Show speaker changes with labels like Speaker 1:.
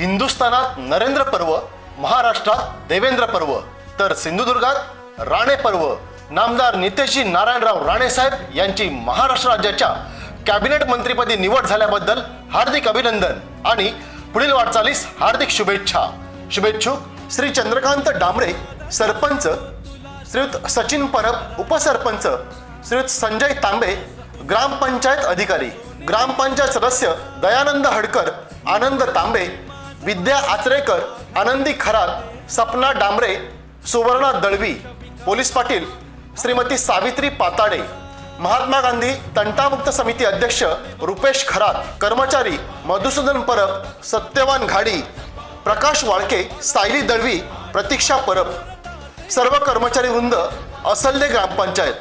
Speaker 1: हिंदुस्थानात नरेंद्र पर्व महाराष्ट्रात देवेंद्र पर्व तर सिंधुदुर्गात राणे पर्व. नामदार नितेशजी नारायणराव राणे साहेब यांची महाराष्ट्र राज्याच्या कॅबिनेट मंत्रीपदी निवड झाल्याबद्दल हार्दिक अभिनंदन आणि पुढील वाटचालीस हार्दिक शुभेच्छा. शुभेच्छुक श्री चंद्रकांत डांबरे सरपंच श्रीयुत सचिन परब उपसरपंच श्रीयुत संजय तांबे ग्रामपंचायत अधिकारी ग्रामपंचायत सदस्य दयानंद हडकर आनंद तांबे विद्या आचरेकर आनंदी खरात सपना डांबरे सुवर्णा दळवी पोलीस पाटील श्रीमती सावित्री पाताडे महात्मा गांधी तंटामुक्त समिती अध्यक्ष रुपेश खरात कर्मचारी मधुसूदन परब सत्यवान घाडी प्रकाश वाळके सायली दळवी प्रतीक्षा परब. सर्व कर्मचारी वृंद असल्ले ग्रामपंचायत.